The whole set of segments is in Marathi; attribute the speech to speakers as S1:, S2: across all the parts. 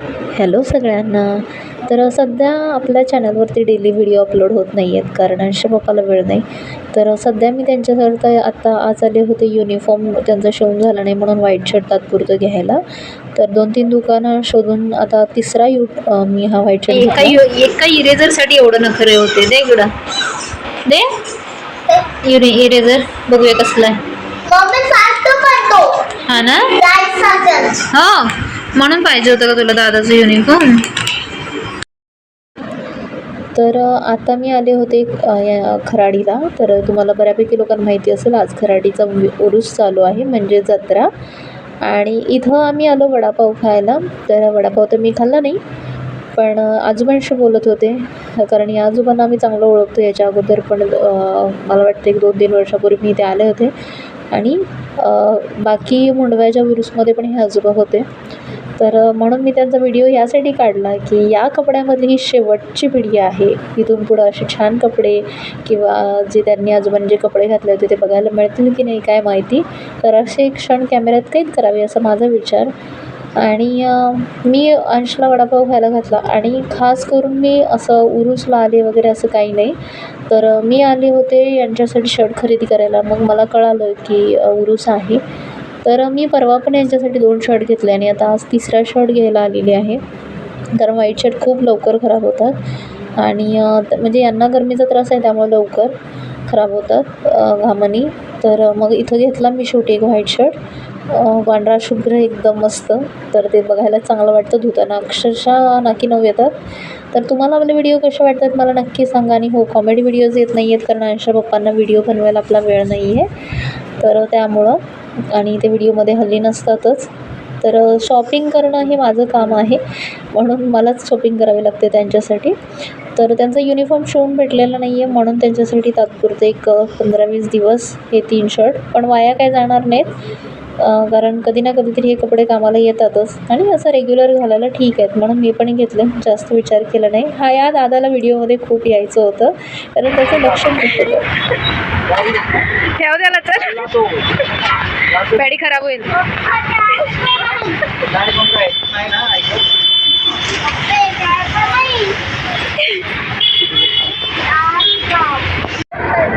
S1: हॅलो सगळ्यांना. तर सध्या आपल्या चॅनलवरती डेली व्हिडिओ अपलोड होत नाही आहेत कारण अंश पप्पाला वेळ नाही. तर सध्या मी त्यांच्याकरता आत्ता आज आले होते युनिफॉर्म त्यांचा शिवून झाला नाही म्हणून व्हाईट शर्ट तात्पुरतं घ्यायला. तर दोन तीन दुकानं शोधून आता तिसरा यू मी हा व्हाईट शर्ट
S2: एका एका इरेझरसाठी एवढं नखरे होते. दे इकडं. दे. इरे इरेझर बघूया कसला आहे.
S3: मम्मी फास्ट करतो.
S2: हा ना? हो. म्हणून पाहिजे होतं का तुला दादाचं युनिफॉर्म
S1: तर आता मी आले होते या खराडीला. तर तुम्हाला बऱ्यापैकी लोकांना माहिती असेल आज खराडीचा उरुस चालू आहे म्हणजे जत्रा. आणि इथं आम्ही आलो वडापाव खायला. तर वडापाव तर मी खाल्ला नाही पण आजोबांशी बोलत होते. कारण या आजोबांना आम्ही चांगलं ओळखतो याच्या अगोदर पण मला वाटतं एक दोन तीन वर्षापूर्वी मी इथे आले होते. आणि बाकी मुंडव्याच्या उरुसमध्ये पण हे आजोबा होते. तर म्हणून मी त्यांचा व्हिडिओ यासाठी काढला की या कपड्यामधली ही शेवटची पिढी आहे. इथून पुढं असे छान कपडे किंवा जे त्यांनी आजोबांनी जे कपडे घातले होते ते बघायला मिळतील की नाही काय माहिती. तर असे क्षण कॅमेऱ्यात कैद करावे असा माझा विचार. आणि मी अंशला वडापाव खायला घातला. आणि खास करून मी असं उरूसला आले वगैरे असं काही नाही. तर मी आले होते यांच्यासाठी शर्ट खरेदी करायला. मग मला कळालं की उरुस उरूस आहे. तर मी परवा पण यांच्यासाठी दोन शर्ट घेतले आणि आता आज तिसरा शर्ट घ्यायला आलेली आहे. कारण व्हाईट शर्ट खूप लवकर खराब होतात. आणि म्हणजे यांना गरमीचा त्रास आहे त्यामुळे लवकर खराब होतात घामानी तर मग इथं घेतला मी शेवटी एक व्हाईट शर्ट पांढरा शुभ्र एकदम मस्त. तर ते बघायला चांगलं वाटतं. धुताना अक्षरशः नाकी नऊ येतात. तर तुम्हाला आपले व्हिडिओ कसे वाटतात मला नक्की सांगा. आणि हो कॉमेडी व्हिडिओज येत नाही आहेत कारण अंशा पप्पांना व्हिडिओ बनवायला आपला वेळ नाही आहे तर त्यामुळं आणि ते व्हिडिओमध्ये हल्ली नसतातच. तर शॉपिंग करणं हे माझं काम आहे. म्हणून मलाच शॉपिंग करावी लागते त्यांच्यासाठी. तर त्यांचा युनिफॉर्म शिवून भेटलेला नाही आहे म्हणून त्यांच्यासाठी तात्पुरते एक पंधरा वीस दिवस हे तीन शर्ट पण वाया काय जाणार नाहीत. कारण कधी ना कधीतरी हे कपडे कामाला येतातच. आणि असं रेग्युलर घालायला ठीक आहेत. म्हणून मी पण घेतले. जास्त विचार केला नाही. हा या दादाला व्हिडिओमध्ये खूप यायचं होतं. कारण त्याचं लक्ष नव्हतं
S2: ठेव द्याला तर पॅडी खराब होईल.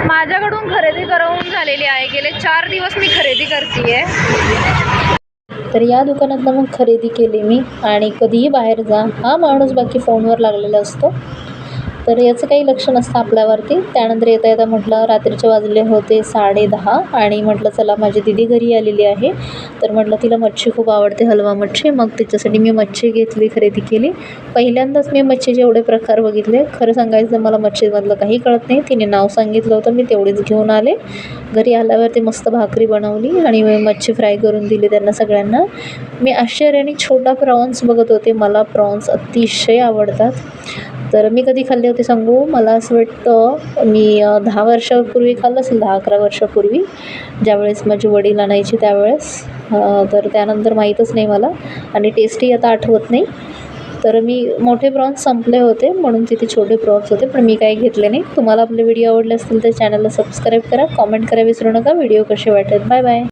S2: माझ्याकडून खरेदी करून झालेली आहे. गेले चार दिवस मी खरेदी करते
S1: तर या दुकानातनं मग खरेदी केली मी. आणि कधीही बाहेर जा. हा माणूस बाकी फोनवर लागलेला असतो. तर याचं काही लक्ष नसतं आपल्यावरती. त्यानंतर येता येता म्हटलं रात्रीचे वाजले होते साडे दहा आणि म्हटलं चला माझी दिदी घरी आलेली आहे. तर म्हटलं तिला मच्छी खूप आवडते हलवा मच्छी. मग तिच्यासाठी मी मच्छी घेतली खरेदी केली. पहिल्यांदाच मी मच्छीचे एवढे प्रकार बघितले. खरं सांगायचं मला मच्छीमधलं काही कळत नाही. तिने नाव सांगितलं होतं मी तेवढीच घेऊन आले. घरी आल्यावरती मस्त भाकरी बनवली आणि मी मच्छी फ्राय करून दिली त्यांना सगळ्यांना. मी आश्चर्याने छोटा प्रॉन्स बघत होते. मला प्रॉन्स अतिशय आवडतात. तर मी कधी खाल्ले होते सांगू? मला असं वाटतं मी दहा वर्षापूर्वी खाल्लं असेल दहा अकरा वर्षापूर्वी. ज्यावेळेस माझे वडील आणायचे त्यावेळेस. तर त्यानंतर माहीतच नाही मला. आणि टेस्टही आता आठवत नाही. तर मी मोठे प्रॉन्स संपले होते म्हणून तिथे छोटे प्रॉन्स होते पण मी काही घेतले नाही. तुम्हाला आपले व्हिडिओ आवडले असतील तर चॅनलला सबस्क्राईब करा कॉमेंट करा विसरू नका. व्हिडिओ कसे वाटत बाय बाय